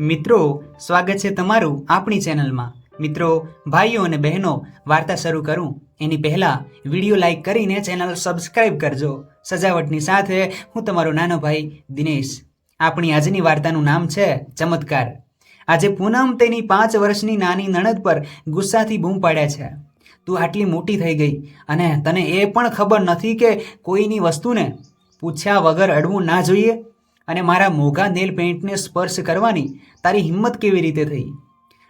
મિત્રો, સ્વાગત છે તમારું આપણી ચેનલમાં. મિત્રો, ભાઈઓ અને બહેનો, વાર્તા શરૂ કરું. એની પહેલા વીડિયો લાઈક કરીને ચેનલ સબસ્ક્રાઇબ કરજો. સજાવટની સાથે હું તમારો નાનો ભાઈ દિનેશ. આપણી આજની વાર્તાનું નામ છે ચમત્કાર. આજે પૂનમ તેની પાંચ વર્ષની નાની નણદ પર ગુસ્સાથી બૂમ પાડે છે. તું આટલી મોટી થઈ ગઈ અને તને એ પણ ખબર નથી કે કોઈની વસ્તુને પૂછ્યા વગર અડવું ના જોઈએ? અને મારા મોઘા નેલ પેઇન્ટને સ્પર્શ કરવાની તારી હિંમત કેવી રીતે થઈ?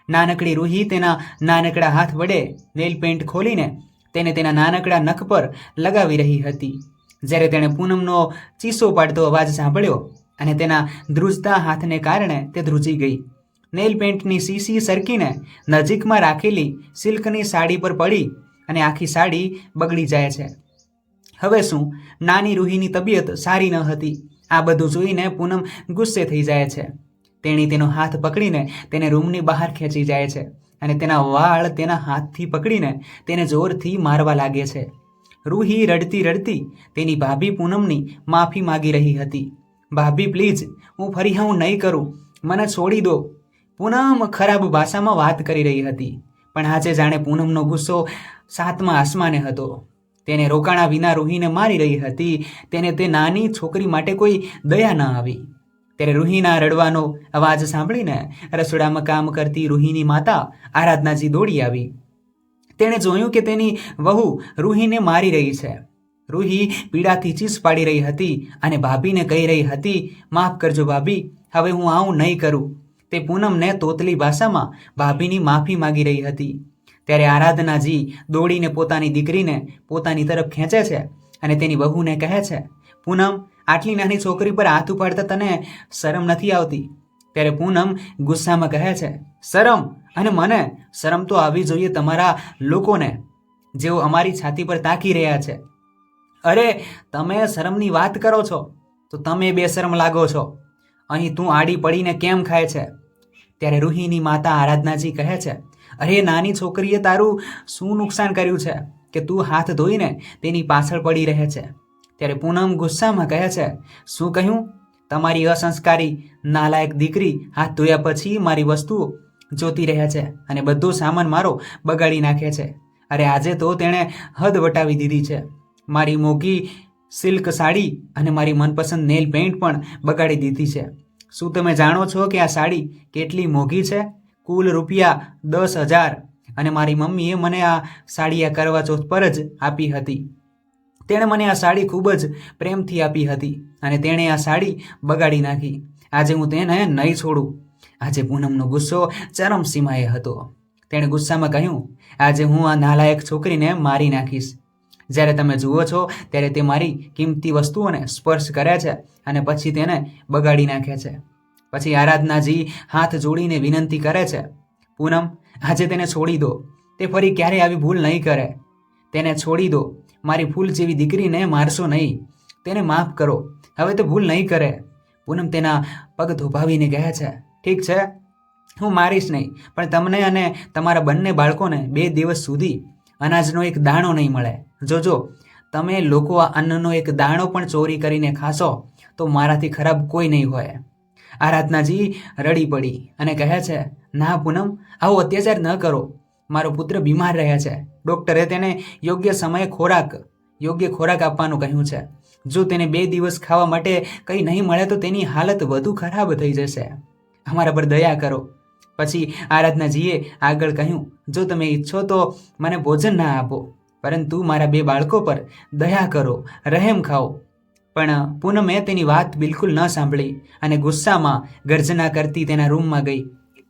નાનકડી રૂહી તેના નાનકડા હાથ વડે નેલ પેઇન્ટ ખોલીને તેને તેના નાનકડા નખ પર લગાવી રહી હતી. જ્યારે તેણે પૂનમનો ચીસો પાડતો અવાજ સાંભળ્યો અને તેના ધ્રુજતા હાથને કારણે તે ધ્રુજી ગઈ. નેલ પેઇન્ટની સીસી સરકીને નજીકમાં રાખેલી સિલ્કની સાડી પર પડી અને આખી સાડી બગડી જાય છે. હવે શું? નાની રૂહીની તબિયત સારી ન હતી. આ બધું જોઈને પૂનમ ગુસ્સે થઈ જાય છે. તેણી તેનો હાથ પકડીને તેને રૂમની બહાર ખેંચી જાય છે અને તેના વાળ તેના હાથથી પકડીને તેને જોરથી મારવા લાગે છે. રૂહી રડતી રડતી તેની ભાભી પૂનમની માફી માગી રહી હતી. ભાભી, પ્લીઝ, હું ફરી હું નહીં કરું. મને છોડી દો. પૂનમ ખરાબ ભાષામાં વાત કરી રહી હતી. પણ આજે જાણે પૂનમનો ગુસ્સો સાતમા આસમાને હતો. તેને રોકાણા વિના રૂહીને મારી રહી હતી. તેને તે નાની છોકરી માટે કોઈ દયા ન આવી. ત્યારે રૂહીના રડવાનો અવાજ સાંભળીને રસોડામાં કામ કરતી રૂહીની માતા આરાધનાજી દોડી આવી. તેણે જોયું કે તેની વહુ રૂહીને મારી રહી છે. રૂહી પીડાથી ચીસ પાડી રહી હતી અને ભાભીને કહી રહી હતી, માફ કરજો ભાભી, હવે હું આવું નહીં કરું. તે પૂનમને તોતલી ભાષામાં ભાભીની માફી માગી રહી હતી. ત્યારે આરાધનાજી દોડીને પોતાની દીકરીને પોતાની તરફ ખેંચે છે અને તેની બહુને કહે છે, પૂનમ, આટલી નાની છોકરી પર હાથ ઉપાડતા તને શરમ નથી આવતી? ત્યારે પૂનમ ગુસ્સામાં કહે છે, શરમ? અને મને શરમ તો આવી જોઈએ તમારા લોકોને, જેઓ અમારી છાતી પર તાકી રહ્યા છે. અરે, તમે શરમની વાત કરો છો? તો તમે બેશરમ લાગો છો. અહીં તું આડી પડીને કેમ ખાય છે? ત્યારે રૂહીની માતા આરાધનાજી કહે છે અરે, નાની છોકરીએ તારું શું નુકસાન કર્યું છે કે તું હાથ ધોઈને તેની પાછળ પડી રહે છે? ત્યારે પૂનમ ગુસ્સામાં કહે છે, શું કહ્યું? તમારી અસંસ્કારી નાલાયક દીકરી હાથ ધોયા પછી મારી વસ્તુઓ જોતી રહે છે અને બધો સામાન મારો બગાડી નાખે છે. અરે, આજે તો તેણે હદ વટાવી દીધી છે. મારી મોઘી સિલ્ક સાડી અને મારી મનપસંદ નેલ પેઇન્ટ પણ બગાડી દીધી છે. શું તમે જાણો છો કે આ સાડી કેટલી મોંઘી છે? કુલ રૂપિયા દસ હજાર. અને મારી મમ્મીએ મને આ સાડી આ કરવા ચોથ પર જ આપી હતી. તેણે મને આ સાડી ખૂબ જ પ્રેમથી આપી હતી અને તેણે આ સાડી બગાડી નાખી. આજે હું તેને નહીં છોડું. આજે પૂનમનો ગુસ્સો ચરમસીમાએ હતો. તેણે ગુસ્સામાં કહ્યું, આજે હું આ નાલાયક છોકરીને મારી નાખીશ. જ્યારે તમે જુઓ છો, ત્યારે તે મારી કિંમતી વસ્તુઓને સ્પર્શ કરે છે અને પછી તેને બગાડી નાખે છે. પછી આરાધનાજી હાથ જોડીને વિનંતી કરે છે, પૂનમ, આજે તેને છોડી દો. તે ફરી ક્યારેય આવી ભૂલ નહીં કરે. તેને છોડી દો. મારી ફૂલ જેવી દીકરીને મારશો નહીં. તેને માફ કરો. હવે તે ભૂલ નહીં કરે. પૂનમ તેના પગ ધોભાવીને કહે છે, ઠીક છે, હું મારીશ નહીં, પણ તમને અને તમારા બંને બાળકોને બે દિવસ સુધી અનાજનો એક દાણો નહીં મળે. જોજો, તમે લોકો આ અન્નનો એક દાણો પણ ચોરી કરીને ખાશો, તો મારાથી ખરાબ કોઈ નહીં હોય. આરાધનાજી રડી પડી અને કહે છે, ના પૂનમ, આવો અત્યાચાર ન કરો. મારો પુત્ર બીમાર રહે છે. ડૉક્ટરે તેને યોગ્ય સમયે ખોરાક, યોગ્ય ખોરાક આપવાનું કહ્યું છે. જો તેને બે દિવસ ખાવા માટે કંઈ નહીં મળે તો તેની હાલત વધુ ખરાબ થઈ જશે. અમારા પર દયા કરો. પછી આરાધનાજીએ આગળ કહ્યું, જો તમે ઈચ્છો તો મને ભોજન ના આપો, પરંતુ મારા બે બાળકો પર દયા કરો, રહેમ ખાઓ. પણ પૂનમે તેની વાત બિલકુલ ન સાંભળી અને ગુસ્સામાં ગર્જના કરતી તેના રૂમમાં ગઈ.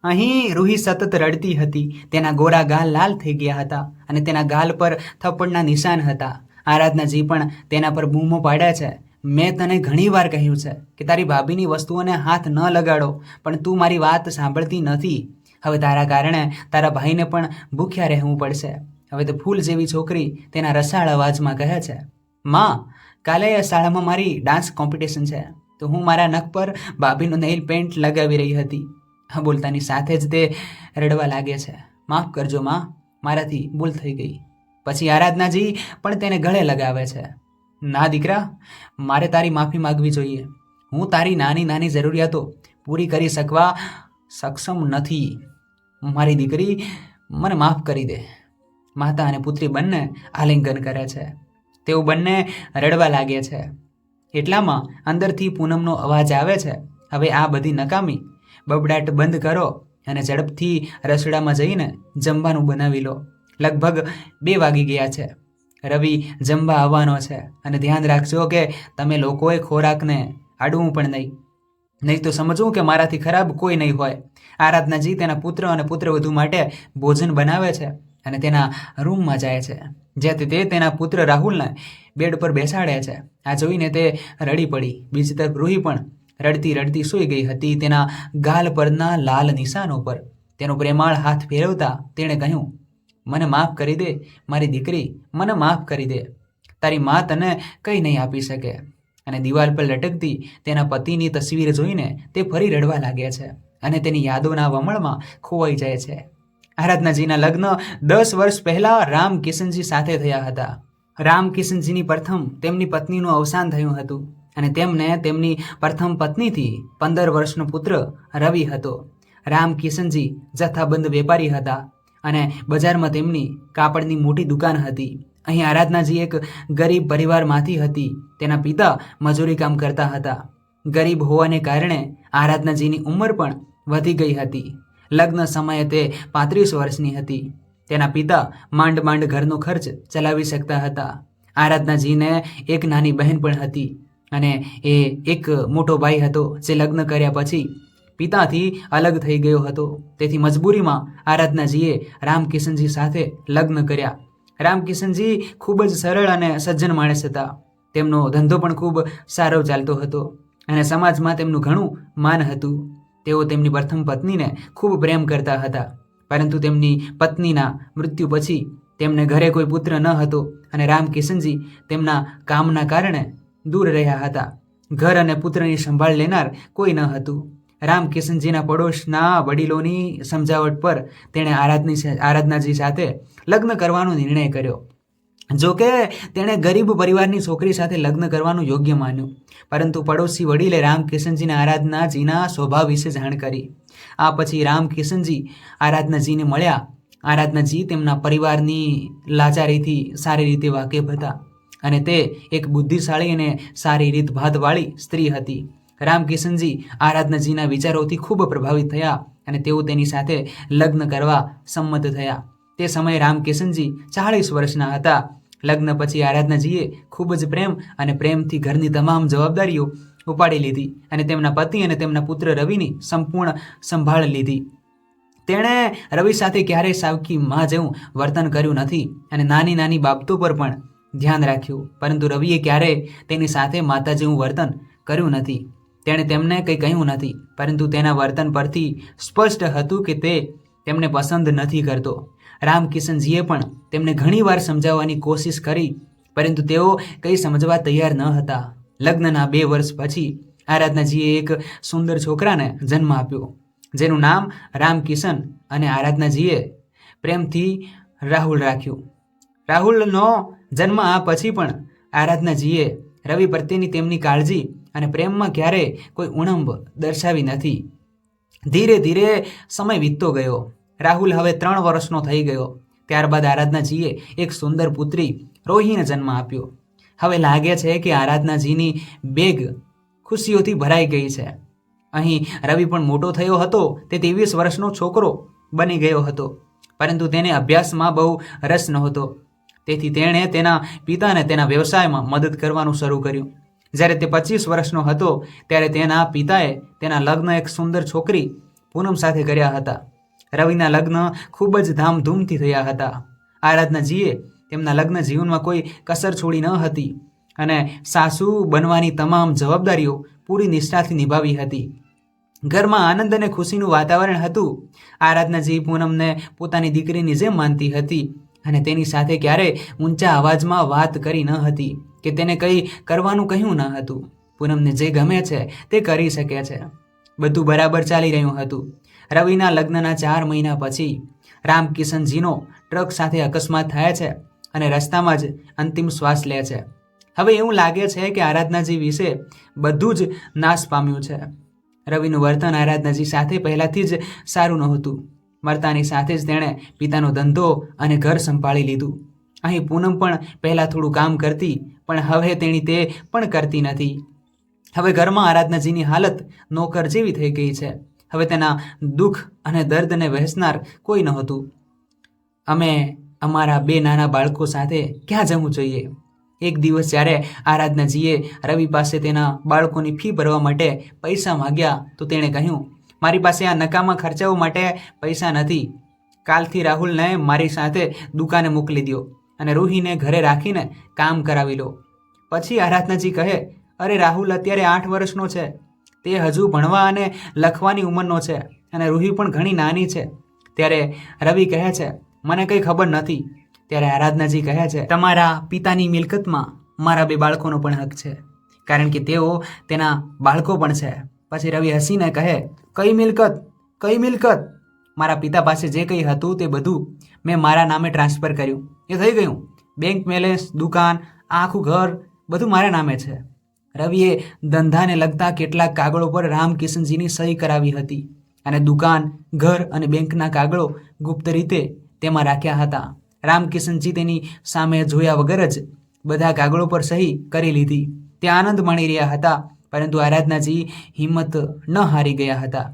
અહીં રૂહી સતત રડતી હતી. તેના ગોરા ગાલ લાલ થઈ ગયા હતા અને તેના ગાલ પર થપ્પડના નિશાન હતા. આરાધનાજી પણ તેના પર બૂમો પાડ્યા છે. મેં તને ઘણીવાર કહ્યું છે કે તારી ભાભીની વસ્તુઓને હાથ ન લગાડો, પણ તું મારી વાત સાંભળતી નથી. હવે તારા કારણે તારા ભાઈને પણ ભૂખ્યા રહેવું પડશે. હવે તો ફૂલ જેવી છોકરી તેના રસાળ અવાજમાં કહે છે. માં કાલે શાળામાં મારી ડાન્સ કોમ્પિટિશન છે. તો હું મારા નખ પર ભાભીનું નેઇલ પેન્ટ લગાવી રહી હતી. હા, બોલતાની સાથે જ તે રડવા લાગે છે. માફ કરજો માં, મારાથી ભૂલ થઈ ગઈ. પછી આરાધનાજી પણ તેને ગળે લગાવે છે. ના દીકરા, મારે તારી માફી માગવી જોઈએ. હું તારી નાની નાની જરૂરિયાતો પૂરી કરી શકવા સક્ષમ નથી. મારી દીકરી મને માફ કરી દે. માતા અને પુત્રી બંને આલિંગન કરે છે. તેઓ બંને રડવા લાગે છે. એટલામાં અંદરથી પૂનમનો અવાજ આવે છે, હવે આ બધી નકામી. બબડાટ બંધ કરો અને ઝડપથી રસોડામાં જઈને જમવાનું બનાવી લો. લગભગ બે વાગી ગયા છે. રવિ જમવા આવવાનો છે અને ધ્યાન રાખજો કે તમે લોકોએ ખોરાકને આડવું પણ નહીં. નહીં તો સમજવું કે મારાથી ખરાબ કોઈ નહીં હોય. આરાધનાજી તેના પુત્ર અને પુત્રવધુ માટે ભોજન બનાવે છે અને તેના રૂમમાં જાય છે. જેથી તે તેના પુત્ર રાહુલને બેડ પર બેસાડે છે. આ જોઈને તે રડી પડી. બીજી તરફ રૂહી પણ રડતી રડતી સૂઈ ગઈ હતી તેના ગાલ પરના લાલ નિશાનો પર તેનો પ્રેમાળ હાથ ફેરવતા તેણે કહ્યું, મને માફ કરી દે, મારી દીકરી, મને માફ કરી દે. તારી મા તને કંઈ નહીં આપી શકે. અને દિવાલ પર લટકતી તેના પતિની તસવીર જોઈને તે ફરી રડવા લાગે છે અને તેની યાદોના વમળમાં ખોવાઈ જાય છે. આરાધનાજીના લગ્ન દસ વર્ષ પહેલા રામ કિશનજી સાથે થયા હતા. રામ કિશનજીની પ્રથમ તેમની પત્નીનું અવસાન થયું હતું અને તેમને તેમની પ્રથમ પત્નીથી પંદર વર્ષનો પુત્ર રવિ હતો. રામ કિશનજી જથ્થાબંધ વેપારી હતા અને બજારમાં તેમની કાપડની મોટી દુકાન હતી. અહીં આરાધનાજી એક ગરીબ પરિવારમાંથી હતી. તેના પિતા મજૂરી કામ કરતા હતા. ગરીબ હોવાને કારણે આરાધનાજીની ઉંમર પણ વધી ગઈ હતી. લગ્ન સમયે તે પાંત્રીસ વર્ષની હતી. તેના પિતા માંડ માંડ ઘરનો ખર્ચ ચલાવી શકતા હતા. આરાધનાજીને એક નાની બહેન પણ હતી અને એ એક મોટો ભાઈ હતો જે લગ્ન કર્યા પછી પિતાથી અલગ થઈ ગયો હતો. તેથી મજબૂરીમાં આરાધનાજીએ રામકિશનજી સાથે લગ્ન કર્યા. રામકિશનજી ખૂબ જ સરળ અને સજ્જન માણસ હતા. તેમનો ધંધો પણ ખૂબ સારો ચાલતો હતો અને સમાજમાં તેમનું ઘણું માન હતું. તેઓ તેમની પ્રથમ પત્નીને ખૂબ પ્રેમ કરતા હતા. પરંતુ તેમની પત્નીના મૃત્યુ પછી તેમને ઘરે કોઈ પુત્ર ન હતો અને રામકિશનજી તેમના કામના કારણે દૂર રહ્યા હતા. ઘર અને પુત્રની સંભાળ લેનાર કોઈ ન હતું. રામકિશનજીના પડોશના વડીલોની સમજાવટ પર તેણે આરાધની આરાધનાજી સાથે લગ્ન કરવાનો નિર્ણય કર્યો. જો કે તેણે ગરીબ પરિવારની છોકરી સાથે લગ્ન કરવાનું યોગ્ય માન્યું. પરંતુ પડોશી વડીલે રામકિશનજીને આરાધનાજીના સ્વભાવ વિશે જાણ કરી. આ પછી રામકિશનજી આરાધનાજીને મળ્યા. આરાધનાજી તેમના પરિવારની લાચારીથી સારી રીતે વાકેફ હતા અને તે એક બુદ્ધિશાળી અને સારી રીતભાતવાળી સ્ત્રી હતી. રામકિશનજી આરાધનાજીના વિચારોથી ખૂબ પ્રભાવિત થયા અને તેઓ તેની સાથે લગ્ન કરવા સંમત થયા. તે સમયે રામકિશનજી ચાળીસ વર્ષના હતા. લગ્ન પછી આરાધનાજીએ ખૂબ જ પ્રેમ અને પ્રેમથી ઘરની તમામ જવાબદારીઓ ઉપાડી લીધી અને તેમના પતિ અને તેમના પુત્ર રવિની સંપૂર્ણ સંભાળ લીધી. તેણે રવિ સાથે ક્યારેય સાવકી માં જેવું વર્તન કર્યું નથી અને નાની નાની બાબતો પર પણ ધ્યાન રાખ્યું. પરંતુ રવિએ ક્યારેય તેની સાથે માતા જેવું વર્તન કર્યું નથી. તેણે તેમને કંઈ કહ્યું નથી, પરંતુ તેના વર્તન પરથી સ્પષ્ટ હતું કે તે તેમને પસંદ નથી કરતો. રામકિશનજીએ પણ તેમને ઘણીવાર સમજાવવાની કોશિશ કરી, પરંતુ તેઓ કંઈ સમજવા તૈયાર ન હતા. લગ્નના બે વર્ષ પછી આરાધનાજીએ એક સુંદર છોકરાને જન્મ આપ્યો, જેનું નામ રામકિશન અને આરાધનાજીએ પ્રેમથી રાહુલ રાખ્યું. રાહુલનો જન્મ આ પછી પણ આરાધનાજીએ રવિ પ્રત્યેની તેમની કાળજી અને પ્રેમમાં ક્યારેય કોઈ ઉણંબ દર્શાવી નથી. ધીરે ધીરે સમય વીતતો ગયો. રાહુલ હવે ત્રણ વર્ષનો થઈ ગયો. ત્યારબાદ આરાધનાજીએ એક સુંદર પુત્રી રોહીને જન્મ આપ્યો. હવે લાગે છે કે આરાધનાજીની બેગ ખુશીઓથી ભરાઈ ગઈ છે. અહીં રવિ પણ મોટો થયો હતો, તે ત્રેવીસ વર્ષનો છોકરો બની ગયો હતો. પરંતુ તેને અભ્યાસમાં બહુ રસ નહોતો. તેથી તેણે તેના પિતાને તેના વ્યવસાયમાં મદદ કરવાનું શરૂ કર્યું. જ્યારે તે પચીસ વર્ષનો હતો, ત્યારે તેના પિતાએ તેના લગ્ન એક સુંદર છોકરી પૂનમ સાથે કર્યા હતા. રવિના લગ્ન ખૂબ જ ધામધૂમથી થયા હતા. આરાધનાજીએ તેમના લગ્ન જીવનમાં કોઈ કસર છોડી ન હતી અને સાસુ બનવાની તમામ જવાબદારીઓ પૂરી નિષ્ઠાથી નિભાવી હતી. ઘરમાં આનંદ અને ખુશીનું વાતાવરણ હતું. આરાધનાજી પૂનમને પોતાની દીકરીની જેમ માનતી હતી અને તેની સાથે ક્યારેય ઊંચા અવાજમાં વાત કરી ન હતી કે તેને કંઈ કરવાનું કહ્યું ન હતું. પૂનમને જે ગમે છે તે કરી શકે છે. બધું બરાબર ચાલી રહ્યું હતું. રવિના લગ્નના ચાર મહિના પછી રામકિશનજીનો ટ્રક સાથે અકસ્માત થાય છે અને રસ્તામાં જ અંતિમ શ્વાસ લે છે. હવે એવું લાગે છે કે આરાધનાજી વિશે બધું જ નાશ પામ્યું છે. રવિનું વર્તન આરાધનાજી સાથે પહેલાંથી જ સારું નહોતું. મરતાની સાથે જ તેણે પિતાનો ધંધો અને ઘર સંભાળી લીધું. અહીં પૂનમ પણ પહેલાં થોડું કામ કરતી, પણ હવે તેણી તે પણ કરતી નથી. હવે ઘરમાં આરાધનાજીની હાલત નોકર જેવી થઈ ગઈ છે. હવે તેના દુઃખ અને દર્દને વહેંચનાર કોઈ નહોતું અમે અમારા બે નાના બાળકો સાથે ક્યાં જવું જોઈએ? એક દિવસ જ્યારે આરાધનાજીએ રવિ પાસે તેના બાળકોની ફી ભરવા માટે પૈસા માગ્યા તો તેણે કહ્યું, મારી પાસે આ નકામા ખર્ચાઓ માટે પૈસા નથી. કાલથી રાહુલને મારી સાથે દુકાને મોકલી દો અને રૂહીને ઘરે રાખીને કામ કરાવી લો. પછી આરાધનાજી કહે, અરે રાહુલ, અત્યારે આઠ વર્ષનો છે. તે હજુ ભણવા અને લખવાની ઉંમરનો છે અને રૂહી પણ ઘણી નાની છે. ત્યારે રવિ કહે છે, મને કંઈ ખબર નથી. ત્યારે આરાધનાજી કહે છે, તમારા પિતાની મિલકતમાં મારા બે બાળકોનો પણ હક છે. કારણ કે તેઓ તેના બાળકો પણ છે. પછી રવિ હસીને કહે, કઈ મિલકત? કઈ મિલકત? મારા પિતા પાસે જે કંઈ હતું તે બધું મેં મારા નામે ટ્રાન્સફર કર્યું. એ થઈ ગયું. બેંક બેલેન્સ, દુકાન, આખું ઘર બધું મારા નામે છે. રવિએ ધંધાને લગતા કેટલાક કાગળો પર રામકિશનજીની સહી કરાવી હતી અને દુકાન, ઘર અને બેંકના કાગળો ગુપ્ત રીતે તેમાં રાખ્યા હતા. રામકિશનજી તેની સામે જોયા વગર જ બધા કાગળો પર સહી કરી લીધી. તે આનંદ માણી રહ્યા હતા, પરંતુ આરાધનાજી હિંમત ન હારી ગયા હતા.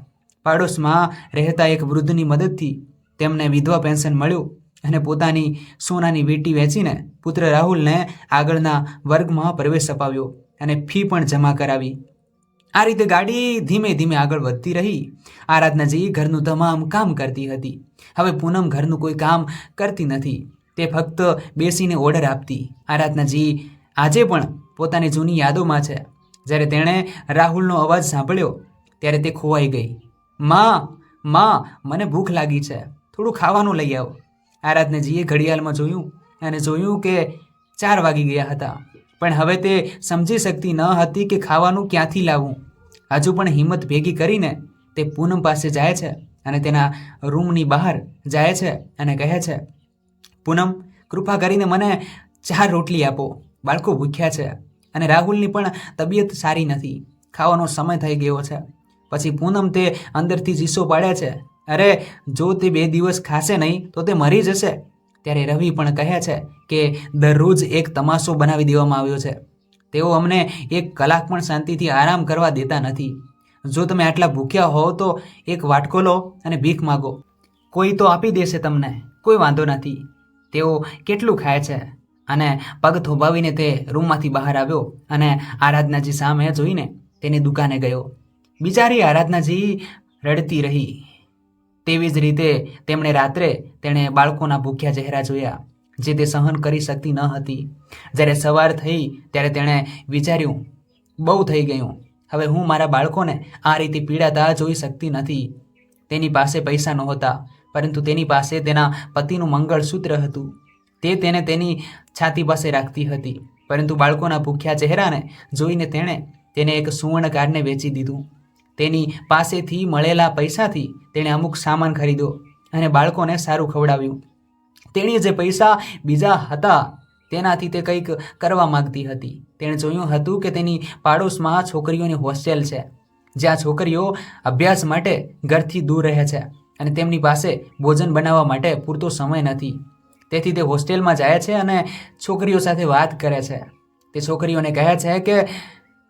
પાડોશમાં રહેતા એક વૃદ્ધની મદદથી તેમને વિધવા પેન્શન મળ્યું અને પોતાની સોનાની વીંટી વેચીને પુત્ર રાહુલને આગળના વર્ગમાં પ્રવેશ અપાવ્યો. અને ફી પણ જમા કરાવી. આ રીતે ગાડી ધીમે ધીમે આગળ વધતી રહી. આરાધનાજી ઘરનું તમામ કામ કરતી હતી. હવે પૂનમ ઘરનું કોઈ કામ કરતી નથી. તે ફક્ત બેસીને ઓર્ડર આપતી. આરાધનાજી આજે પણ પોતાની જૂની યાદોમાં છે. જ્યારે તેણે રાહુલનો અવાજ સાંભળ્યો, ત્યારે તે ખોવાઈ ગઈ. માં માં, મને ભૂખ લાગી છે. થોડું ખાવાનું લઈ આવો. આરાધનાજીએ ઘડિયાળમાં જોયું અને જોયું કે ચાર વાગી ગયા હતા. પણ હવે તે સમજી શકતી ન હતી કે ખાવાનું ક્યાંથી લાવવું હજુ પણ હિંમત ભેગી કરીને તે પૂનમ પાસે જાય છે અને તેના રૂમની બહાર જાય છે અને કહે છે, પૂનમ, કૃપા કરીને મને ચાર રોટલી આપો. બાળકો ભૂખ્યા છે અને રાહુલની પણ તબિયત સારી નથી. ખાવાનો સમય થઈ ગયો છે. પછી પૂનમ તે અંદરથી જીસો પાડે છે, અરે, જો તે બે દિવસ ખાશે નહીં, તો તે મરી જશે. ત્યારે રવિ પણ કહે છે કે દરરોજ એક તમાશો બનાવી દેવામાં આવ્યો છે. તેઓ અમને એક કલાક પણ શાંતિથી આરામ કરવા દેતા નથી. જો તમે આટલા ભૂખ્યા હોવ તો એક વાટકો લો અને ભીખ માગો. કોઈ તો આપી દેશે તમને, કોઈ વાંધો નથી. તેઓ કેટલું ખાય છે? અને પગ થોભાવીને તે રૂમમાંથી બહાર આવ્યો અને આરાધનાજી સામે જોઈને તેની દુકાને ગયો. બિચારી આરાધનાજી રડતી રહી. તેવી જ રીતે તેમણે રાત્રે તેણે બાળકોના ભૂખ્યા ચહેરા જોયા, જે તે સહન કરી શકતી ન હતી. જ્યારે સવાર થઈ, ત્યારે તેણે વિચાર્યું, બહુ થઈ ગયું. હવે હું મારા બાળકોને આ રીતે પીડાતા જોઈ શકતી નથી. તેની પાસે પૈસા નહોતા, પરંતુ તેની પાસે તેના પતિનું મંગળસૂત્ર હતું. તે તેને તેની છાતી પાસે રાખતી હતી, પરંતુ બાળકોના ભૂખ્યા ચહેરાને જોઈને તેણે તેને એક સુવર્ણ કાર્ડને વેચી દીધું. તેની પાસેથી મળેલા પૈસાથી તેણે અમુક સામાન ખરીદ્યો અને બાળકોને સારું ખવડાવ્યું. તેણે જે પૈસા બીજા હતા તેનાથી તે કંઈક કરવા માંગતી હતી. તેણે જોયું હતું કે તેની પાડોશમાં છોકરીઓની હોસ્ટેલ છે, જ્યાં છોકરીઓ અભ્યાસ માટે ઘરથી દૂર રહે છે અને તેમની પાસે ભોજન બનાવવા માટે પૂરતો સમય નથી. તેથી તે હોસ્ટેલમાં જાય છે અને છોકરીઓ સાથે વાત કરે છે. તે છોકરીઓને કહે છે કે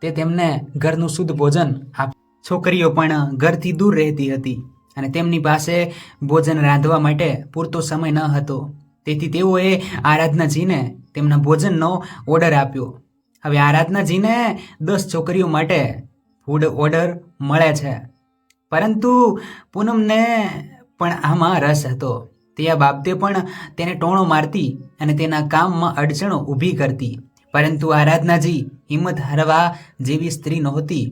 તે તેમને ઘરનું શુદ્ધ ભોજન આપ છોકરીઓ પણ ઘરથી દૂર રહેતી હતી અને તેમની પાસે ભોજન રાંધવા માટે પૂરતો સમય ન હતો. તેથી તેઓએ આરાધનાજીને તેમના ભોજનનો ઓર્ડર આપ્યો. હવે આરાધનાજીને દસ છોકરીઓ માટે ફૂડ ઓર્ડર મળે છે. પરંતુ પૂનમને પણ આમાં રસ હતો. તે આ બાબતે પણ તેને ટોણો મારતી અને તેના કામમાં અડચણો ઊભી કરતી. પરંતુ આરાધનાજી હિંમત હારવા જેવી સ્ત્રી નહોતી.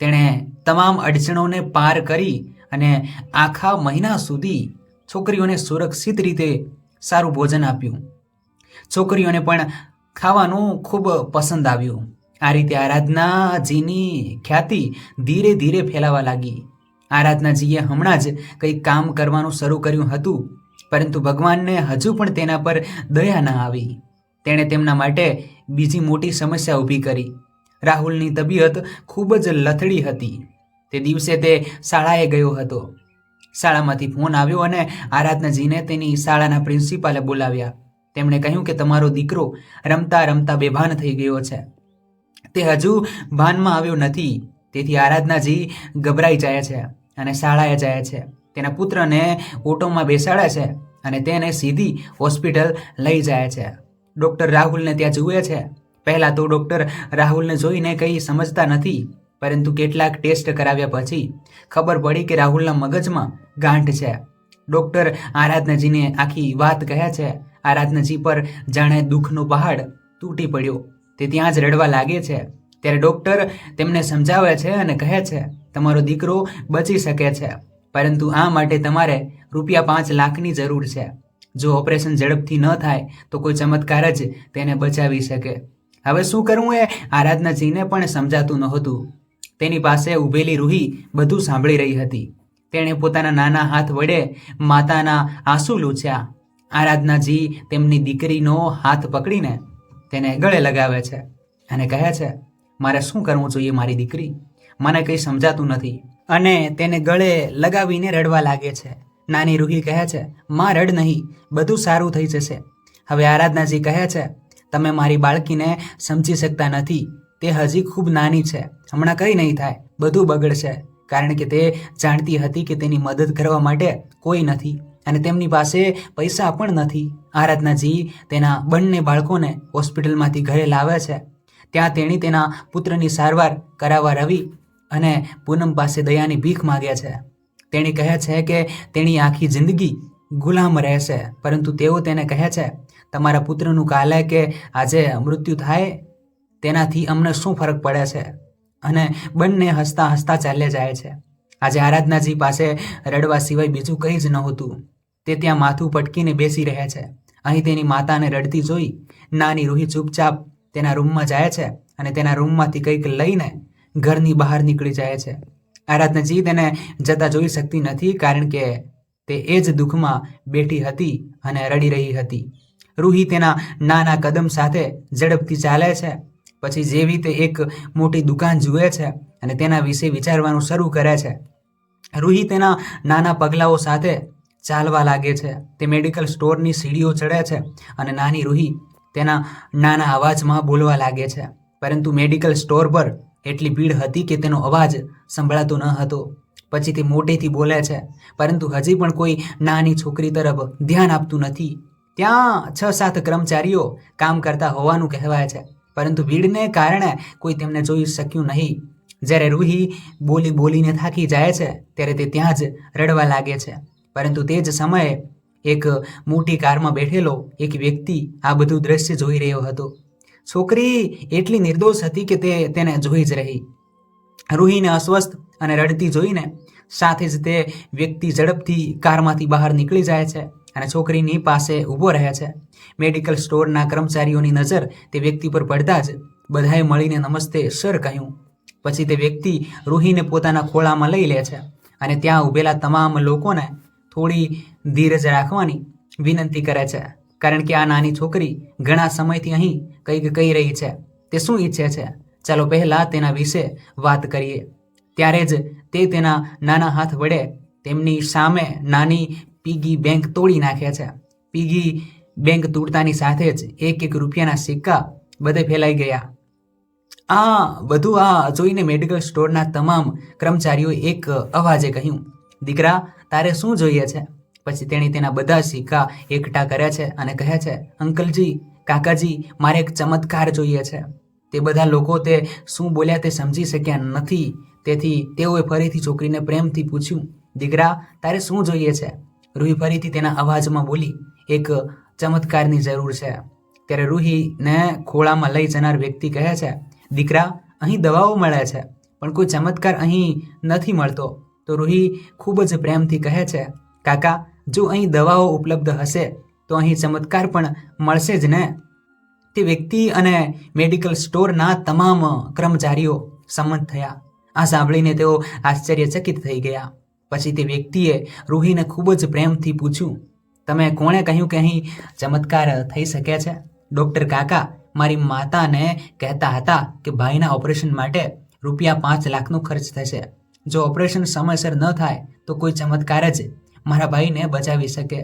તેણે તમામ અડચણોને પાર કરી અને આખા મહિના સુધી છોકરીઓને સુરક્ષિત રીતે સારું ભોજન આપ્યું. છોકરીઓને પણ ખાવાનું ખૂબ પસંદ આવ્યું. આ રીતે આરાધનાજીની ખ્યાતિ ધીરે ધીરે ફેલાવા લાગી. આરાધનાજીએ હમણાં જ કંઈક કામ કરવાનું શરૂ કર્યું હતું, પરંતુ ભગવાનને હજુ પણ તેના પર દયા ન આવી. તેણે તેમના માટે બીજી મોટી સમસ્યા ઊભી કરી. રાહુલની તબિયત ખૂબ જ લથડી હતી. તે દિવસે તે શાળાએ ગયો હતો. શાળામાંથી ફોન આવ્યો અને આરાધનાજીને તેની શાળાના પ્રિન્સિપાલે બોલાવ્યા. તેમણે કહ્યું કે તમારો દીકરો રમતા રમતા બેભાન થઈ ગયો છે. તે હજુ ભાનમાં આવ્યો નથી. તેથી આરાધનાજી ગભરાઈ જાય છે અને શાળાએ જાય છે. તેના પુત્રને ઓટોમાં બેસાડે છે અને તેને સીધી હોસ્પિટલ લઈ જાય છે. ડૉક્ટર રાહુલને ત્યાં જુએ છે. પહેલાં તો ડૉક્ટર રાહુલને જોઈને કંઈ સમજતા નથી. પરંતુ કેટલાક ટેસ્ટ કરાવ્યા પછી ખબર પડી કે રાહુલના મગજમાં ગાંઠ છે. ડૉક્ટર આરાધનાજીને આખી વાત કહે છે. આરાધનાજી પર જાણે દુઃખનો પહાડ તૂટી પડ્યો. તે ત્યાં જ રડવા લાગે છે. ત્યારે ડૉક્ટર તેમને સમજાવે છે અને કહે છે, તમારો દીકરો બચી શકે છે, પરંતુ આ માટે તમારે રૂપિયા પાંચ લાખની જરૂર છે. જો ઓપરેશન ઝડપથી ન થાય, તો કોઈ ચમત્કાર જ તેને બચાવી શકે. હવે શું કરવું એ આરાધનાજીને પણ સમજાતું નહોતું. તેની પાસે ઊભેલી રૂહી બધું સાંભળી રહી હતી. તેણે પોતાના નાના હાથ વડે માતાના આંસુ લૂછ્યા. આરાધનાજી તેમની દીકરીનો હાથ પકડીને તેને ગળે લગાવે છે અને કહે છે, મારે શું કરવું જોઈએ મારી દીકરી? મને કંઈ સમજાતું નથી. અને તેને ગળે લગાવીને રડવા લાગે છે. નાની રૂહી કહે છે, માં, રડ નહીં. બધું સારું થઈ જશે. હવે આરાધનાજી કહે છે, તમે મારી બાળકીને સમજી શકતા નથી. તે હજી ખૂબ નાની છે. હમણાં કંઈ નહીં થાય. બધું બગડશે. કારણ કે તે જાણતી હતી કે તેની મદદ કરવા માટે કોઈ નથી અને તેમની પાસે પૈસા પણ નથી. આરાધનાજી તેના બંને બાળકોને હોસ્પિટલમાંથી ઘરે લાવે છે. ત્યાં તેણી તેના પુત્રની સારવાર કરાવવા રવિ અને પૂનમ પાસે દયાની ભીખ માગે છે. તેણી કહે છે કે તેની આખી જિંદગી ગુલામ રહેશે. પરંતુ તેઓ તેને કહે છે, તમારા પુત્રનું કાલે કે આજે મૃત્યુ થાય તેનાથી અમને શું ફરક પડે છે? અને બંને હસતા હસતા ચાલે જાય છે. આજે આરાધનાજી પાસે રડવા સિવાય બીજું કંઈ જ નહોતું. તે ત્યાં માથું પટકીને બેસી રહે છે. અહીં તેની માતાને રડતી જોઈ નાની રૂહી ચૂપચાપ તેના રૂમમાં જાય છે અને તેના રૂમમાંથી કંઈક લઈને ઘરની બહાર નીકળી જાય છે. આરાધનાજી તેને જતા જોઈ શકતી નથી કારણ કે તે એ જ દુઃખમાં બેઠી હતી અને રડી રહી હતી. રૂહી તેના નાના કદમ સાથે ઝડપથી ચાલે છે. પછી જેવી તે એક મોટી દુકાન જુએ છે અને તેના વિશે વિચારવાનું શરૂ કરે છે. રૂહી તેના નાના પગલાઓ સાથે ચાલવા લાગે છે. તે મેડિકલ સ્ટોરની સીડીઓ ચડે છે અને નાની રૂહી તેના નાના અવાજમાં બોલવા લાગે છે. પરંતુ મેડિકલ સ્ટોર પર એટલી ભીડ હતી કે તેનો અવાજ સંભળાતો ન હતો. પછી તે મોટેથી બોલે છે, પરંતુ હજી પણ કોઈ નાની છોકરી તરફ ધ્યાન આપતું નથી. ત્યાં છ સાત કર્મચારીઓ કામ કરતા હોવાનું કહેવાય છે. પરંતુ ભીડને કારણે કોઈ તેમને જોઈ શક્યું નહીં. જ્યારે રૂહી બોલી બોલીને થાકી જાય છે, ત્યારે તે ત્યાં જ રડવા લાગે છે. પરંતુ તે જ સમયે એક મોટી કારમાં બેઠેલો એક વ્યક્તિ આ બધું દ્રશ્ય જોઈ રહ્યો હતો. છોકરી એટલી નિર્દોષ હતી કે તે તેને જોઈ જ રહી. રૂહીને અસ્વસ્થ અને રડતી જોઈને સાથે જ તે વ્યક્તિ ઝડપથી કારમાંથી બહાર નીકળી જાય છે. અને છોકરીની પાસે ઊભો રહે છે. મેડિકલ સ્ટોરના કર્મચારીઓની નજર તે વ્યક્તિ પર પડતા જ બધાએ મળીને નમસ્તે સર કહ્યું. પછી તે વ્યક્તિ રૂહીને પોતાના ખોળામાં લઈ લે છે અને ત્યાં ઊભેલા તમામ લોકોને થોડી ધીરજ રાખવાની વિનંતી કરે છે. કારણ કે આ નાની છોકરી ઘણા સમયથી અહીં કંઈક કહી રહી છે. તે શું ઈચ્છે છે? ચાલો પહેલાં તેના વિશે વાત કરીએ. ત્યારે જ તે તેના નાના હાથ વડે તેમની સામે નાની પીગી બેંક તોડી નાખે છે. પીગી બેંક તૂટતાની સાથે જ એક એક રૂપિયાના સિક્કા બધે ફેલાઈ ગયા. આ બધું આ જોઈને મેડિકલ સ્ટોરના તમામ કર્મચારીઓએ એક અવાજે કહ્યું, દીકરા, તારે શું જોઈએ છે? પછી તેણે તેના બધા સિક્કા એકઠા કરે છે અને કહે છે, અંકલજી, કાકાજી, મારે એક ચમત્કાર જોઈએ છે. તે બધા લોકો તે શું બોલ્યા તે સમજી શક્યા નથી. તેથી તેઓએ ફરીથી છોકરીને પ્રેમથી પૂછ્યું, દીકરા, તારે શું જોઈએ છે? રૂહી ફરીથી તેના અવાજમાં બોલી, એક ચમત્કારની જરૂર છે. ત્યારે રૂહીને ખોળામાં લઈ જનાર વ્યક્તિ કહે છે, દીકરા, અહીં દવાઓ મળે છે, પણ કોઈ ચમત્કાર અહીં નથી મળતો. તો રૂહી ખૂબ જ પ્રેમથી કહે છે, કાકા, જો અહીં દવાઓ ઉપલબ્ધ હશે, તો અહીં ચમત્કાર પણ મળશે જ ને? તે વ્યક્તિ અને મેડિકલ સ્ટોરના તમામ કર્મચારીઓ સંમત થયા. આ સાંભળીને તેઓ આશ્ચર્યચકિત થઈ ગયા. પછી તે વ્યક્તિએ રૂહીને ખૂબ જ પ્રેમથી પૂછ્યું, તમે કોણે કહ્યું કે અહીં ચમત્કાર થઈ શકે છે? ડૉક્ટર કાકા, મારી માતાને કહેતા હતા કે ભાઈના ઓપરેશન માટે રૂપિયા પાંચ લાખનો ખર્ચ થશે. જો ઓપરેશન સમયસર ન થાય, તો કોઈ ચમત્કાર જ મારા ભાઈને બચાવી શકે.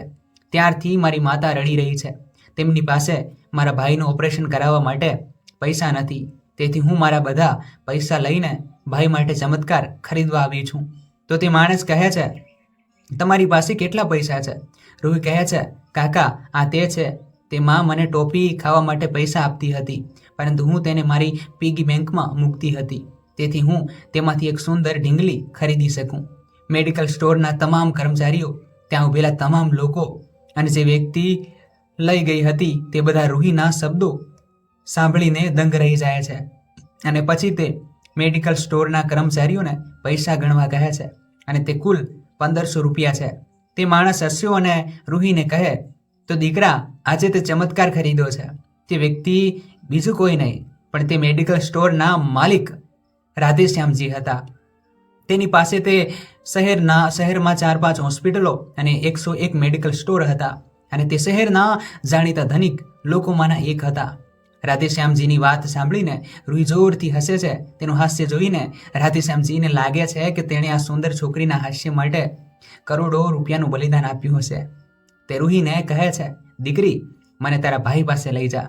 ત્યારથી મારી માતા રડી રહી છે. તેમની પાસે મારા ભાઈનું ઓપરેશન કરાવવા માટે પૈસા નથી. તેથી હું મારા બધા પૈસા લઈને ભાઈ માટે ચમત્કાર ખરીદવા આવી છું. તો તે માણસ કહે છે, તમારી પાસે કેટલા પૈસા છે? રૂહી કહે છે, કાકા, આ તે છે. તે માં મને ટોપી ખાવા માટે પૈસા આપતી હતી, પરંતુ હું તેને મારી પીગી બેંકમાં મૂકતી હતી. તેથી હું તેમાંથી એક સુંદર ઢીંગલી ખરીદી શકું. મેડિકલ સ્ટોરના તમામ કર્મચારીઓ, ત્યાં ઉભેલા તમામ લોકો અને જે વ્યક્તિ લઈ ગઈ હતી, તે બધા રૂહીના શબ્દો સાંભળીને દંગ રહી જાય છે. અને પછી તે મેડિકલ સ્ટોરના કર્મચારીઓને પૈસા ગણવા કહે છે અને તે કુલ પંદરસો રૂપિયા છે. તે માણસ હસ્યો અને રૂહીને કહે, તો દીકરા, આજે તે ચમત્કાર ખરીદ્યો છે. તે વ્યક્તિ બીજું કોઈ નહીં, પણ તે મેડિકલ સ્ટોરના માલિક રાધેશ્યામજી હતા. તેની પાસે તે શહેરના, શહેરમાં ચાર પાંચ હોસ્પિટલો અને એકસો એક મેડિકલ સ્ટોર હતા અને તે શહેરના જાણીતા ધનિક લોકોમાંના એક હતા. રાધેશ્યામજીની વાત સાંભળીને રૂહી જોરથી હસે છે, તેનું હાસ્ય જોઈને રાધેશ્યામજીને લાગે છે કે તેણે આ સુંદર છોકરીના હાસ્ય માટે કરોડો રૂપિયાનું બલિદાન આપ્યું હશે. તે રૂહીને કહે છે, દીકરી, મને તારા ભાઈ પાસે લઈ જા.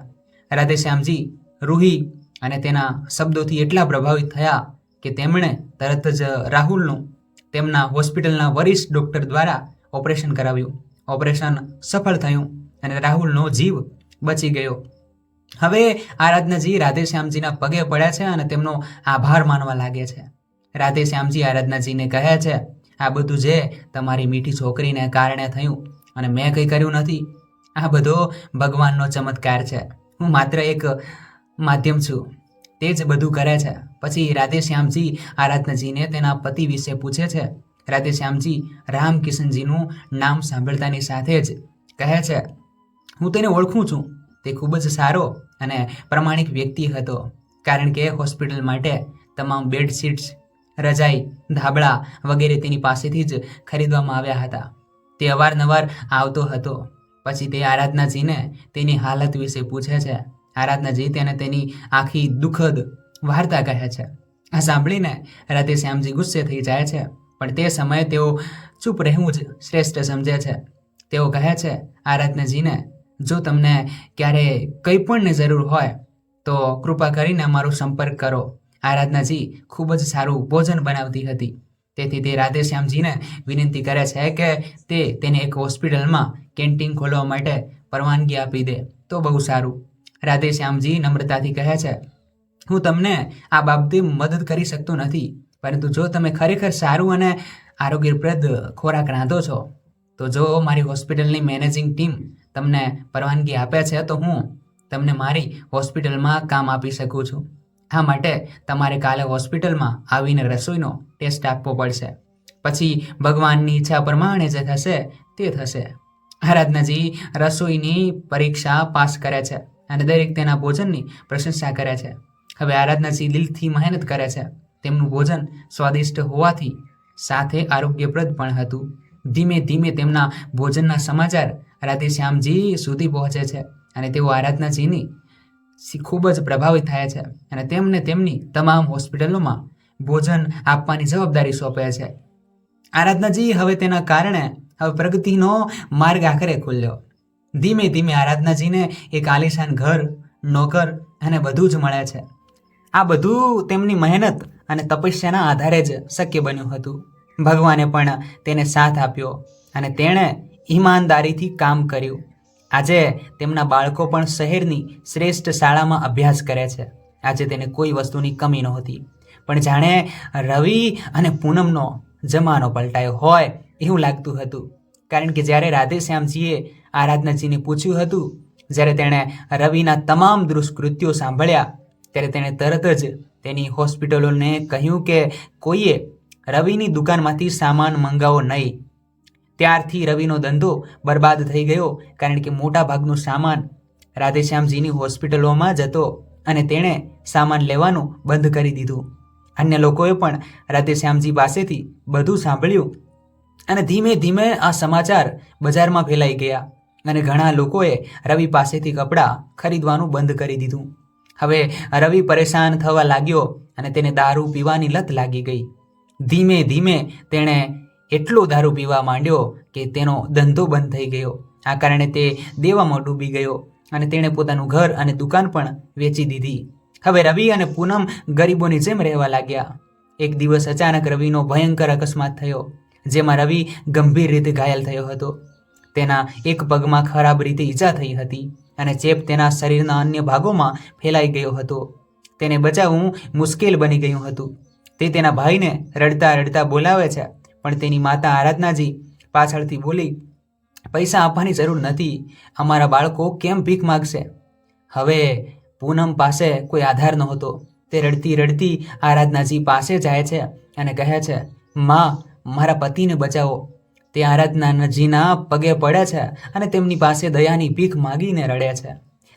રાધેશ્યામજી રૂહી અને તેના શબ્દોથી એટલા પ્રભાવિત થયા કે તેમણે તરત જ રાહુલનું તેમના હોસ્પિટલના વરિષ્ઠ ડૉક્ટર દ્વારા ઓપરેશન કરાવ્યું. ઓપરેશન સફળ થયું અને રાહુલનો જીવ બચી ગયો. હવે આરાધનાજી રાધેશ્યામજીના પગે પડ્યા છે અને તેમનો આભાર માનવા લાગે છે. રાધેશ્યામજી આરાધનાજીને કહે છે, આ બધું જે તમારી મીઠી છોકરીને કારણે થયું અને મેં કંઈ કર્યું નથી, આ બધો ભગવાનનો ચમત્કાર છે. હું માત્ર એક માધ્યમ છું. તે જ બધું કરે છે. પછી રાધેશ્યામજી આરાધનાજીને તેના પતિ વિશે પૂછે છે. રાધેશ્યામજી રામકિશનજીનું નામ સાંભળતાની સાથે જ કહે છે, હું તેને ઓળખું છું. તે ખૂબ જ સારો અને પ્રમાણિક વ્યક્તિ હતો. કારણ કે હોસ્પિટલ માટે તમામ બેડશીટ્સ, રજાઈ, ધાબળા વગેરે તેની પાસેથી જ ખરીદવામાં આવ્યા હતા. તે અવારનવાર આવતો હતો. પછી તે આરાધનાજીને તેની હાલત વિશે પૂછે છે. આરાધનાજી તેને તેની આખી દુઃખદ વાર્તા કહે છે. આ સાંભળીને રાતે શ્યામજી ગુસ્સે થઈ જાય છે, પણ તે સમયે તેઓ ચૂપ રહેવું જ શ્રેષ્ઠ સમજે છે. તેઓ કહે છે, આરાધનાજીને જો તમને ક્યારે કંઈ પણની જરૂર હોય, તો કૃપા કરીને અમારો સંપર્ક કરો. આરાધનાજી ખૂબ જ સારું ભોજન બનાવતી હતી. તેથી તે રાધેશ્યામજીને વિનંતી કરે છે કે તે તેને એક હોસ્પિટલમાં કેન્ટીન ખોલવા માટે પરવાનગી આપી દે. તો બહુ સારું. રાધેશ્યામજી નમ્રતાથી કહે છે, હું તમને આ બાબતે મદદ કરી શકતો નથી. પરંતુ જો તમે ખરેખર સારું અને આરોગ્યપ્રદ ખોરાક રાંધો છો, તો જો મારી હોસ્પિટલની મેનેજિંગ ટીમ તમને પરવાનગી આપે છે તો હું તમને મારી હોસ્પિટલમાં કામ આપી શકું છું. આ માટે તમારે કાલે હોસ્પિટલમાં આવીને રસોઈનો ટેસ્ટ આપવો પડશે. પછી ભગવાનની ઈચ્છા પ્રમાણે જે થશે તે થશે. આરાધનાજી રસોઈની પરીક્ષા પાસ કરે છે અને દરેક તેના ભોજનની પ્રશંસા કરે છે. હવે આરાધનાજી દિલથી મહેનત કરે છે. તેમનું ભોજન સ્વાદિષ્ટ હોવાથી સાથે આરોગ્યપ્રદ પણ હતું. ધીમે ધીમે તેમના ભોજનના સમાચાર રાધેશ્યામજી સુધી પહોંચે છે અને તેઓ આરાધનાજીની ખૂબ જ પ્રભાવિત થાય છે અને તેમને તેમની તમામ હોસ્પિટલોમાં ભોજન આપવાની જવાબદારી સોંપે છે. આરાધનાજી હવે તેના કારણે હવે પ્રગતિનો માર્ગ આખરે ખુલ્યો. ધીમે ધીમે આરાધનાજીને એક આલિશાન ઘર, નોકર અને બધું જ મળે છે. આ બધું તેમની મહેનત અને તપસ્યાના આધારે જ શક્ય બન્યું હતું. ભગવાને પણ તેને સાથ આપ્યો અને તેણે ઈમાનદારીથી કામ કર્યું. આજે તેમના બાળકો પણ શહેરની શ્રેષ્ઠ શાળામાં અભ્યાસ કરે છે. આજે તેને કોઈ વસ્તુની કમી નહોતી. પણ જાણે રવિ અને પૂનમનો જમાનો પલટાયો હોય એવું લાગતું હતું. કારણ કે જ્યારે રાધેશ્યામજીએ આરાધનાજીને પૂછ્યું હતું, જ્યારે તેણે રવિના તમામ દુષ્કૃત્યો સાંભળ્યા, ત્યારે તેણે તરત જ તેની હોસ્પિટલોને કહ્યું કે કોઈએ રવિની દુકાનમાંથી સામાન મંગાવો નહીં. ત્યારથી રવિનો ધંધો બરબાદ થઈ ગયો કારણ કે મોટાભાગનો સામાન રાધેશ્યામજીની હોસ્પિટલોમાં જતો અને તેણે સામાન લેવાનું બંધ કરી દીધું. અન્ય લોકોએ પણ રાધેશ્યામજી પાસેથી બધું સાંભળ્યું અને ધીમે ધીમે આ સમાચાર બજારમાં ફેલાઈ ગયા અને ઘણા લોકોએ રવિ પાસેથી કપડાં ખરીદવાનું બંધ કરી દીધું. હવે રવિ પરેશાન થવા લાગ્યો અને તેને દારૂ પીવાની લત લાગી ગઈ. ધીમે ધીમે તેણે એટલો દારૂ પીવા માંડ્યો કે તેનો ધંધો બંધ થઈ ગયો. આ કારણે તે દેવામાં ડૂબી ગયો અને તેણે પોતાનું ઘર અને દુકાન પણ વેચી દીધી. હવે રવિ અને પૂનમ ગરીબોની જેમ રહેવા લાગ્યા. એક દિવસ અચાનક રવિનો ભયંકર અકસ્માત થયો, જેમાં રવિ ગંભીર રીતે ઘાયલ થયો હતો. તેના એક પગમાં ખરાબ રીતે ઈજા થઈ હતી અને ચેપ તેના શરીરના અન્ય ભાગોમાં ફેલાઈ ગયો હતો. તેને બચાવવું મુશ્કેલ બની ગયું હતું. તે તેના ભાઈને રડતા રડતા બોલાવે છે પણ તેની માતા આરાધનાજી પાછળથી બોલી, પૈસા આપવાની જરૂર નથી. અમારા બાળકો કેમ ભીખ માગશે? હવે પૂનમ પાસે કોઈ આધાર નહોતો. તે રડતી રડતી આરાધનાજી પાસે જાય છે અને કહે છે, માં, મારા પતિને બચાવો. તે આરાધનાજીના પગે પડે છે અને તેમની પાસે દયાની ભીખ માગીને રડે છે.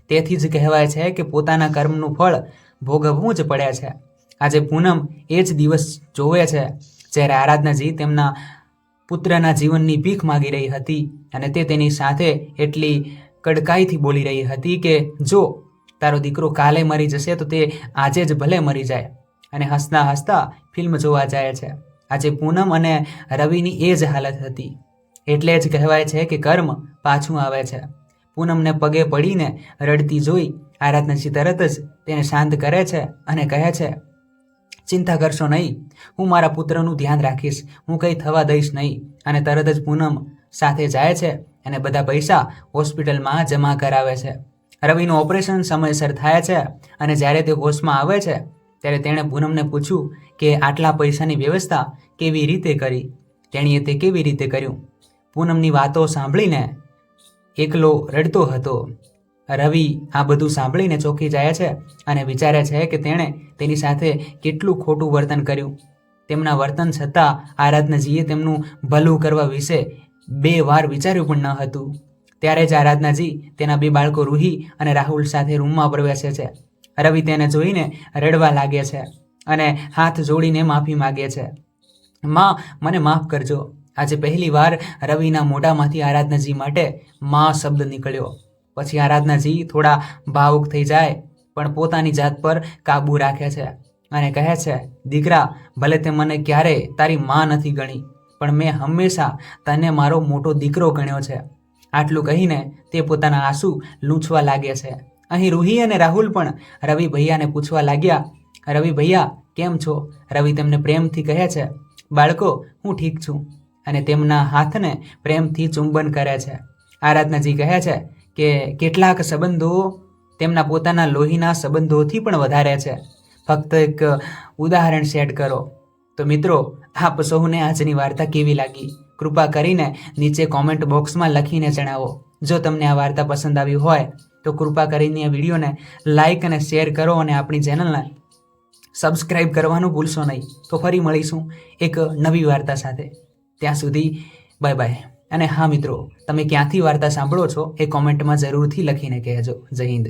તેથી જ કહેવાય છે કે પોતાના કર્મનું ફળ ભોગવવું જ પડે છે. આજે પૂનમ એ જ દિવસ જોવે છે. જ્યારે આરાધનાજી તેમના પુત્રના જીવનની ભીખ માગી રહી હતી અને તે તેની સાથે એટલી કડકાઈથી બોલી રહી હતી કે, જો તારો દીકરો કાલે મરી જશે તો તે આજે જ ભલે મરી જાય. અને હસતા હસતા ફિલ્મ જોવા જાય છે. આજે પૂનમ અને રવિની એ જ હાલત હતી. એટલે જ કહેવાય છે કે કર્મ પાછું આવે છે. પૂનમને પગે પડીને રડતી જોઈ આરાધનાજી તરત જ તેને શાંત કરે છે અને કહે છે ચિંતા કરશો નહીં. હું મારા પુત્રનું ધ્યાન રાખીશ. હું કંઈ થવા દઈશ નહીં. અને તરત જ પૂનમ સાથે જાય છે અને બધા પૈસા હોસ્પિટલમાં જમા કરાવે છે. રવિનું ઓપરેશન સમયસર થાય છે અને જ્યારે તે હોશમાં આવે છે, ત્યારે તેણે પૂનમને પૂછ્યું કે આટલા પૈસાની વ્યવસ્થા કેવી રીતે કરી? તેણીએ તે કેવી રીતે કર્યું? પૂનમની વાતો સાંભળીને એકલો રડતો હતો. રવિ આ બધું સાંભળીને ચોંકી જાય છે અને વિચારે છે કે તેણે તેની સાથે કેટલું ખોટું વર્તન કર્યું. તેમના વર્તન છતાં આરાધનાજીએ તેમનું ભલું કરવા વિશે બે વાર વિચાર્યું પણ ન હતું. ત્યારે જ આરાધનાજી તેના બે બાળકો રૂહી અને રાહુલ સાથે રૂમમાં પ્રવેશે છે. રવિ તેને જોઈને રડવા લાગે છે અને હાથ જોડીને માફી માગે છે. માં, મને માફ કરજો. આજે પહેલી વાર રવિના મોઢામાંથી આરાધનાજી માટે માં શબ્દ નીકળ્યો. પછી આરાધનાજી થોડા ભાવુક થઈ જાય, પણ પોતાની જાત પર કાબૂ રાખે છે અને કહે છે, દીકરા, ભલે તે મને ક્યારેય તારી માં નથી ગણી, પણ મેં હંમેશા તને મારો મોટો દીકરો ગણ્યો છે. આટલું કહીને તે પોતાના આંસુ લૂંછવા લાગે છે. અહીં રૂહી અને રાહુલ પણ રવિ ભૈયાને પૂછવા લાગ્યા, રવિ ભૈયા, કેમ છો? રવિ તેમને પ્રેમથી કહે છે, બાળકો, હું ઠીક છું. અને તેમના હાથને પ્રેમથી ચુંબન કરે છે. આરાધનાજી કહે છે કે કેટલાક સંબંધો તેમના પોતાના લોહીના સંબંધોથી પણ વધારે છે. ફક્ત એક ઉદાહરણ સેટ કરો. તો મિત્રો, આપ સૌને આજની વાર્તા કેવી લાગી? કૃપા કરીને નીચે કોમેન્ટ બોક્સમાં લખીને જણાવો. જો તમને આ વાર્તા પસંદ આવી હોય, તો કૃપા કરીને આ વિડીયોને લાઇક અને શેર કરો અને આપણી ચેનલને સબસ્ક્રાઇબ કરવાનું ભૂલશો નહીં. તો ફરી મળીશું એક નવી વાર્તા સાથે. ત્યાં સુધી બાય બાય અને હા મિત્રો, તમે ક્યાંથી વાર્તા સાંભળો છો એ કોમેન્ટમાં જરૂરથી લખીને કહેજો. જય હિન્દ.